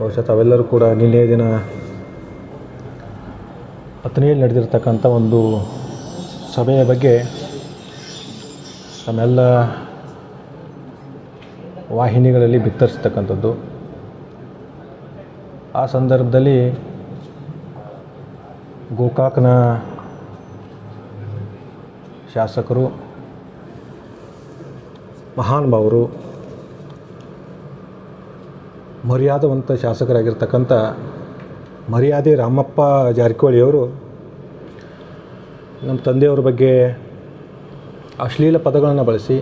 ಬಹುಶಃ ತಾವೆಲ್ಲರೂ ಕೂಡ ನಿನ್ನೆ ದಿನ ಹತ್ತನೆಯಲ್ಲಿ ನಡೆದಿರ್ತಕ್ಕಂಥ ಒಂದು ಸಭೆಯ ಬಗ್ಗೆ ತಮ್ಮೆಲ್ಲ ವಾಹಿನಿಗಳಲ್ಲಿ ಬಿತ್ತರಿಸ್ತಕ್ಕಂಥದ್ದು. ಆ ಸಂದರ್ಭದಲ್ಲಿ ಗೋಕಾಕ್ನ ಶಾಸಕರು ಮಹಾನುಭಾವರು ಮರ್ಯಾದವಂತ ಶಾಸಕರಾಗಿರ್ತಕ್ಕಂಥ ಮರ್ಯಾದೆ ರಾಮಪ್ಪ ಜಾರಕಿಹೊಳಿಯವರು ನಮ್ಮ ತಂದೆಯವ್ರ ಬಗ್ಗೆ ಅಶ್ಲೀಲ ಪದಗಳನ್ನು ಬಳಸಿ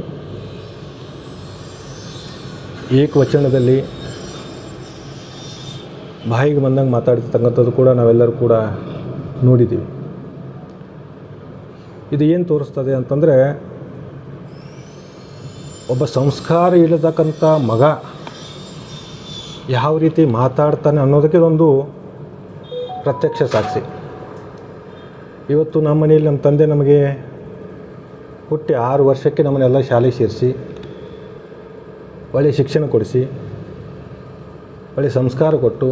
ಏಕವಚನದಲ್ಲಿ ಬಾಯಿಗೆ ಬಂದಂಗೆ ಮಾತಾಡ್ತಕ್ಕಂಥದ್ದು ಕೂಡ ನಾವೆಲ್ಲರೂ ಕೂಡ ನೋಡಿದ್ದೀವಿ. ಇದು ಏನು ತೋರಿಸ್ತದೆ ಅಂತಂದರೆ ಒಬ್ಬ ಸಂಸ್ಕಾರ ಇಲ್ಲತಕ್ಕಂಥ ಮಗ ಯಾವ ರೀತಿ ಮಾತಾಡ್ತಾನೆ ಅನ್ನೋದಕ್ಕೆ ಇದೊಂದು ಪ್ರತ್ಯಕ್ಷ ಸಾಕ್ಷಿ. ಇವತ್ತು ನಮ್ಮ ಮನೆಯಲ್ಲಿ ನಮ್ಮ ತಂದೆ ನಮಗೆ ಹುಟ್ಟಿ ಆರು ವರ್ಷಕ್ಕೆ ನಮ್ಮನ್ನೆಲ್ಲ ಶಾಲೆ ಸೇರಿಸಿ ಒಳ್ಳೆಯ ಶಿಕ್ಷಣ ಕೊಡಿಸಿ ಒಳ್ಳೆಯ ಸಂಸ್ಕಾರ ಕೊಟ್ಟು,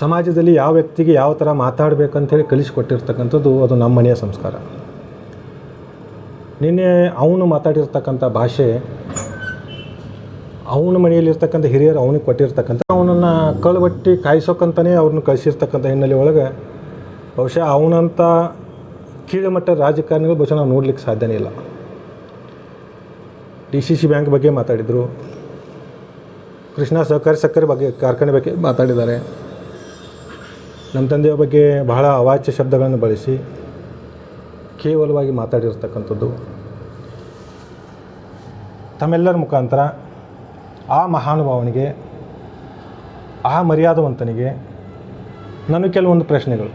ಸಮಾಜದಲ್ಲಿ ಯಾವ ವ್ಯಕ್ತಿಗೆ ಯಾವ ಥರ ಮಾತಾಡಬೇಕಂತೇಳಿ ಕಲಿಸಿಕೊಟ್ಟಿರ್ತಕ್ಕಂಥದ್ದು ಅದು ನಮ್ಮ ಮನೆಯ ಸಂಸ್ಕಾರ. ನಿನ್ನೆ ಅವನು ಮಾತಾಡಿರ್ತಕ್ಕಂಥ ಭಾಷೆ ಅವನ ಮನೆಯಲ್ಲಿರ್ತಕ್ಕಂಥ ಹಿರಿಯರು ಅವನಿಗೆ ಕೊಟ್ಟಿರ್ತಕ್ಕಂಥ ಅವನನ್ನು ಕಳ್ಬಟ್ಟಿ ಕಾಯಿಸೋಕ್ಕಂತಲೇ ಅವ್ರನ್ನ ಕಳಿಸಿರ್ತಕ್ಕಂಥ ಹಿನ್ನೆಲೆ ಒಳಗೆ ಬಹುಶಃ ಅವನಂಥ ಕೀಳುಮಟ್ಟ ರಾಜಕಾರಣಿಗಳು ಬಹುಶಃ ನಾವು ನೋಡ್ಲಿಕ್ಕೆ ಸಾಧ್ಯನೇ ಇಲ್ಲ. ಡಿ ಸಿ ಸಿ ಬ್ಯಾಂಕ್ ಬಗ್ಗೆ ಮಾತಾಡಿದರು. ಕೃಷ್ಣ ಸಹಕಾರಿ ಸಕ್ಕರೆ ಬಗ್ಗೆ ಕಾರ್ಖಾನೆ ಬಗ್ಗೆ ಮಾತಾಡಿದ್ದಾರೆ. ನಮ್ಮ ತಂದೆಯ ಬಗ್ಗೆ ಬಹಳ ಅವಾಚ್ಯ ಶಬ್ದಗಳನ್ನು ಬಳಸಿ ಕೇವಲವಾಗಿ ಮಾತಾಡಿರ್ತಕ್ಕಂಥದ್ದು. ತಮ್ಮೆಲ್ಲರ ಮುಖಾಂತರ ಆ ಮಹಾನುಭಾವನಿಗೆ, ಆ ಮರ್ಯಾದವಂತನಿಗೆ ನನಗೆ ಕೆಲವೊಂದು ಪ್ರಶ್ನೆಗಳು.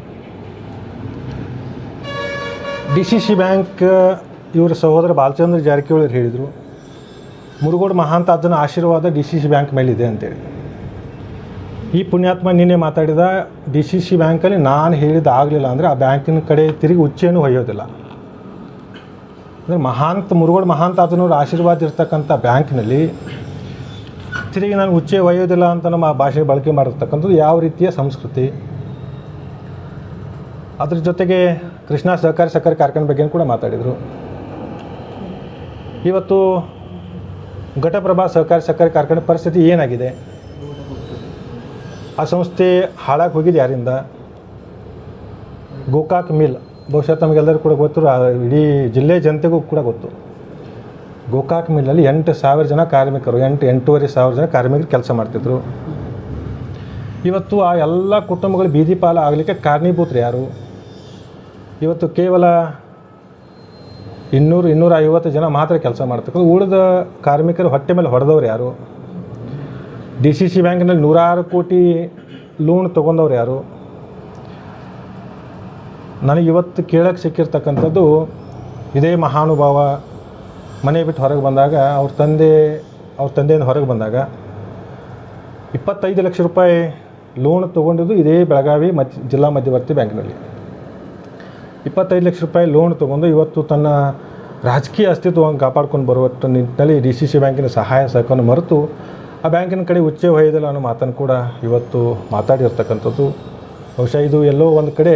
ಡಿ ಸಿ ಸಿ ಬ್ಯಾಂಕ್, ಇವರ ಸಹೋದರ ಬಾಲಚಂದ್ರ ಜಾರಕಿಹೊಳಿ ಹೇಳಿದರು, ಮುರುಗೋಡು ಮಹಾಂತಾಜನ ಆಶೀರ್ವಾದ ಡಿ ಸಿ ಸಿ ಬ್ಯಾಂಕ್ ಮೇಲಿದೆ ಅಂತೇಳಿ. ಈ ಪುಣ್ಯಾತ್ಮ ನಿನ್ನೆ ಮಾತಾಡಿದ ಡಿ ಸಿ ಸಿ ಬ್ಯಾಂಕಲ್ಲಿ ನಾನು ಹೇಳಿದ ಆಗಲಿಲ್ಲ ಅಂದರೆ ಆ ಬ್ಯಾಂಕಿನ ಕಡೆ ತಿರುಗಿ ಉಚ್ಚೇನೂ ಹೊಯ್ಯೋದಿಲ್ಲ. ಅಂದರೆ ಮಹಾಂತ, ಮುರುಗೋಡು ಮಹಾಂತಾಜನವ್ರ ಆಶೀರ್ವಾದ ಇರ್ತಕ್ಕಂಥ ಬ್ಯಾಂಕ್ನಲ್ಲಿ ತಿರುಗಿ ನಾನು ಉಚ್ಚೆ ಒಯ್ಯೋದಿಲ್ಲ ಅಂತ ನಮ್ಮ ಭಾಷೆ ಬಳಕೆ ಮಾಡಿರ್ತಕ್ಕಂಥದ್ದು ಯಾವ ರೀತಿಯ ಸಂಸ್ಕೃತಿ? ಅದ್ರ ಜೊತೆಗೆ ಕೃಷ್ಣ ಸಹಕಾರಿ ಸಕ್ಕರೆ ಕಾರ್ಖಾನೆ ಬಗ್ಗೆ ಕೂಡ ಮಾತಾಡಿದರು. ಇವತ್ತು ಘಟಪ್ರಭಾ ಸಹಕಾರಿ ಸಕ್ಕರೆ ಕಾರ್ಖಾನೆ ಪರಿಸ್ಥಿತಿ ಏನಾಗಿದೆ? ಆ ಸಂಸ್ಥೆ ಹಾಳಾಗಿ ಹೋಗಿದೆ ಯಾರಿಂದ? ಗೋಕಾಕ್ ಮಿಲ್, ಬಹುಶಃ ತಮಗೆಲ್ಲರೂ ಕೂಡ ಗೊತ್ತು ಇಡೀ ಜಿಲ್ಲೆ ಜನತೆಗೂ ಕೂಡ ಗೊತ್ತು. ಗೋಕಾಕ್ ಮಿಲ್ಲಲ್ಲಿ ಎಂಟು ಸಾವಿರ ಜನ ಕಾರ್ಮಿಕರು, ಎಂಟು, ಎಂಟೂವರೆ ಸಾವಿರ ಜನ ಕಾರ್ಮಿಕರು ಕೆಲಸ ಮಾಡ್ತಿದ್ರು. ಇವತ್ತು ಆ ಎಲ್ಲ ಕುಟುಂಬಗಳು ಬೀದಿ ಪಾಲ ಆಗಲಿಕ್ಕೆ ಕಾರಣೀಭೂತರು ಯಾರು? ಇವತ್ತು ಕೇವಲ ಇನ್ನೂರು ಇನ್ನೂರ ಐವತ್ತು ಜನ ಮಾತ್ರ ಕೆಲಸ ಮಾಡ್ತಕ್ಕಂಥ ಉಳಿದ ಕಾರ್ಮಿಕರು ಹೊಟ್ಟೆ ಮೇಲೆ ಹೊಡೆದವ್ರು ಯಾರು? ಡಿ ಸಿ ಸಿ ಬ್ಯಾಂಕ್ನಲ್ಲಿ ನೂರಾರು ಕೋಟಿ ಲೋನ್ ತೊಗೊಂಡವ್ರು ಯಾರು? ನನಗೆ ಇವತ್ತು ಕೇಳಕ್ಕೆ ಸಿಕ್ಕಿರ್ತಕ್ಕಂಥದ್ದು ಇದೇ ಮಹಾನುಭಾವ ಮನೆ ಬಿಟ್ಟು ಹೊರಗೆ ಬಂದಾಗ ಅವ್ರ ತಂದೆ, ಅವ್ರ ತಂದೆಯಿಂದ ಹೊರಗೆ ಬಂದಾಗ ಇಪ್ಪತ್ತೈದು ಲಕ್ಷ ರೂಪಾಯಿ ಲೋನ್ ತೊಗೊಂಡಿದ್ದು ಇದೇ ಬೆಳಗಾವಿ ಮಧ್ಯ, ಜಿಲ್ಲಾ ಮಧ್ಯವರ್ತಿ ಬ್ಯಾಂಕ್ನಲ್ಲಿ. ಇಪ್ಪತ್ತೈದು ಲಕ್ಷ ರೂಪಾಯಿ ಲೋನ್ ತೊಗೊಂಡು ಇವತ್ತು ತನ್ನ ರಾಜಕೀಯ ಅಸ್ತಿತ್ವವನ್ನು ಕಾಪಾಡ್ಕೊಂಡು ಬರುವಷ್ಟು ನಿಟ್ಟಿನಲ್ಲಿ ಡಿ ಸಿ ಸಿ ಬ್ಯಾಂಕಿನ ಸಹಾಯ ಸಹಕಾರವನ್ನು ಮರೆತು ಆ ಬ್ಯಾಂಕಿನ ಕಡೆ ಉಚ್ಚೆ ಹೊಯ್ದಿಲ್ಲ ಅನ್ನೋ ಮಾತನ್ನು ಕೂಡ ಇವತ್ತು ಮಾತಾಡಿರ್ತಕ್ಕಂಥದ್ದು. ಬಹುಶಃ ಇದು ಎಲ್ಲೋ ಒಂದು ಕಡೆ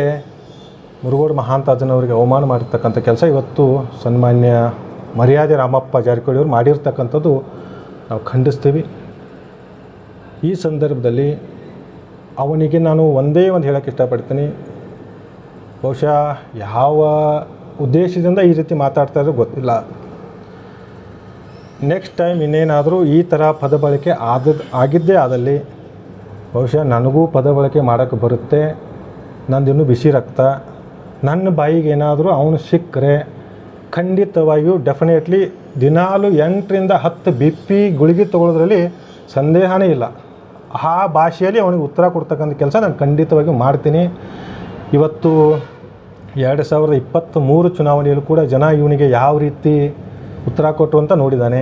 ಮುರುಗೋಡು ಮಹಾಂತಾಜನವರಿಗೆ ಅವಮಾನ ಮಾಡಿರ್ತಕ್ಕಂಥ ಕೆಲಸ. ಇವತ್ತು ಸನ್ಮಾನ್ಯ ಮರ್ಯಾದೆ ರಾಮಪ್ಪ ಜಾರಕಿಹೊಳಿ ಅವರು ಮಾಡಿರ್ತಕ್ಕಂಥದ್ದು ನಾವು ಖಂಡಿಸ್ತೀವಿ. ಈ ಸಂದರ್ಭದಲ್ಲಿ ಅವನಿಗೆ ನಾನು ಒಂದೇ ಒಂದು ಹೇಳೋಕ್ಕೆ ಇಷ್ಟಪಡ್ತೀನಿ. ಬಹುಶಃ ಯಾವ ಉದ್ದೇಶದಿಂದ ಈ ರೀತಿ ಮಾತಾಡ್ತಾ ಇರೋ ಗೊತ್ತಿಲ್ಲ. ನೆಕ್ಸ್ಟ್ ಟೈಮ್ ಇನ್ನೇನಾದರೂ ಈ ಥರ ಪದ ಬಳಕೆ ಆದ, ಆಗಿದ್ದೇ ಆದಲ್ಲಿ ಬಹುಶಃ ನನಗೂ ಪದ ಬಳಕೆ ಮಾಡೋಕ್ಕೆ ಬರುತ್ತೆ. ನಂದಿನ್ನೂ ಬಿಸಿ ರಕ್ತ. ನನ್ನ ಬಾಯಿಗೆ ಏನಾದರೂ ಅವನು ಸಿಕ್ಕರೆ ಖಂಡಿತವಾಗಿಯೂ ಡೆಫಿನೆಟ್ಲಿ ದಿನಾಲು ಎಂಟರಿಂದ ಹತ್ತು ಬಿ ಪಿ ಗುಳಿಗೆ ತೊಗೊಳೋದ್ರಲ್ಲಿ ಸಂದೇಹನೇ ಇಲ್ಲ. ಆ ಭಾಷೆಯಲ್ಲಿ ಅವನಿಗೆ ಉತ್ತರ ಕೊಡ್ತಕ್ಕಂಥ ಕೆಲಸ ನಾನು ಖಂಡಿತವಾಗಿ ಮಾಡ್ತೀನಿ. ಇವತ್ತು ಎರಡು ಸಾವಿರದ ಇಪ್ಪತ್ತ್ಮೂರು ಚುನಾವಣೆಯಲ್ಲೂ ಕೂಡ ಜನ ಇವನಿಗೆ ಯಾವ ರೀತಿ ಉತ್ತರ ಕೊಟ್ಟರು ಅಂತ ನೋಡಿದ್ದಾನೆ.